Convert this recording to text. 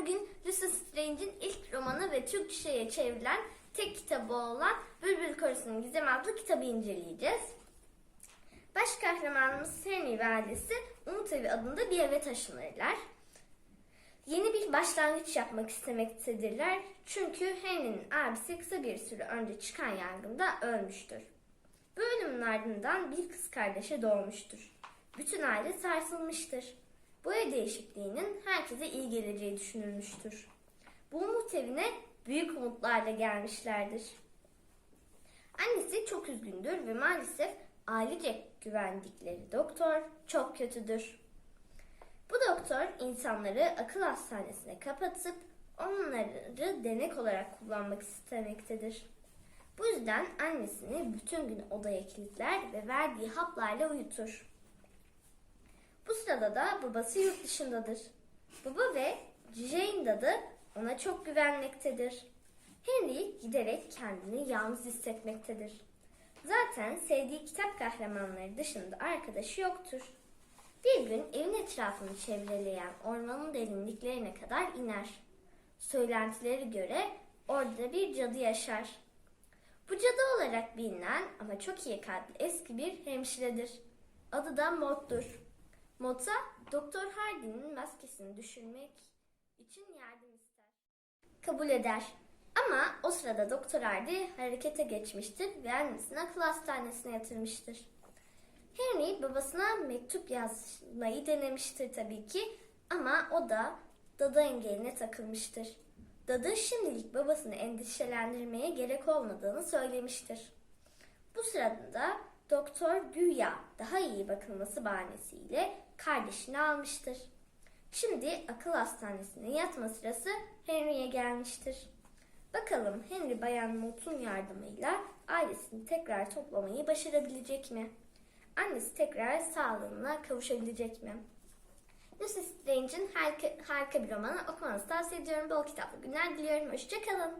Bugün Lucy Strange'in ilk romanı ve Türkçe'ye çevrilen tek kitabı olan Bülbül Korusu'nun Gizem adlı kitabı inceleyeceğiz. Baş kahramanımız Henry ve ailesi Umut Evi adında bir eve taşınırlar. Yeni bir başlangıç yapmak istemektedirler. Çünkü Henry'nin abisi kısa bir süre önce çıkan yangında ölmüştür. Bu ölümün ardından bir kız kardeşi doğmuştur. Bütün aile sarsılmıştır. Bu ev değişikliğinin herkese iyi geleceği düşünülmüştür. Bu umut evine büyük umutlarla gelmişlerdir. Annesi çok üzgündür ve maalesef ailece güvendikleri doktor çok kötüdür. Bu doktor insanları akıl hastanesine kapatıp onları denek olarak kullanmak istemektedir. Bu yüzden annesini bütün gün odaya kilitler ve verdiği haplarla uyutur. Bu sırada da babası yurt dışındadır. Baba ve Jane dadı ona çok güvenmektedir. Henry giderek kendini yalnız hissetmektedir. Zaten sevdiği kitap kahramanları dışında arkadaşı yoktur. Bir gün evin etrafını çevreleyen ormanın derinliklerine kadar iner. Söylentileri göre orada bir cadı yaşar. Bu cadı olarak bilinen ama çok iyi kalpli eski bir hemşiredir. Adı da Maud'dur. Maud'a Doktor Hardy'nin maskesini düşürmek için yardım ister. Kabul eder. Ama o sırada Doktor Hardy harekete geçmiştir ve annesini akıl hastanesine yatırmıştır. Henry babasına mektup yazmayı denemiştir tabii ki ama o da dadı engeline takılmıştır. Dadı şimdilik babasını endişelendirmeye gerek olmadığını söylemiştir. Bu sırada doktor güya daha iyi bakılması bahanesiyle kardeşini almıştır. Şimdi akıl hastanesine yatma sırası Henry'e gelmiştir. Bakalım Henry Bayan Mott'un yardımıyla ailesini tekrar toplamayı başarabilecek mi? Annesi tekrar sağlığına kavuşabilecek mi? Lucy Strange'in harika, harika bir romanı okumanızı tavsiye ediyorum. Bol kitaplı günler diliyorum. Hoşçakalın.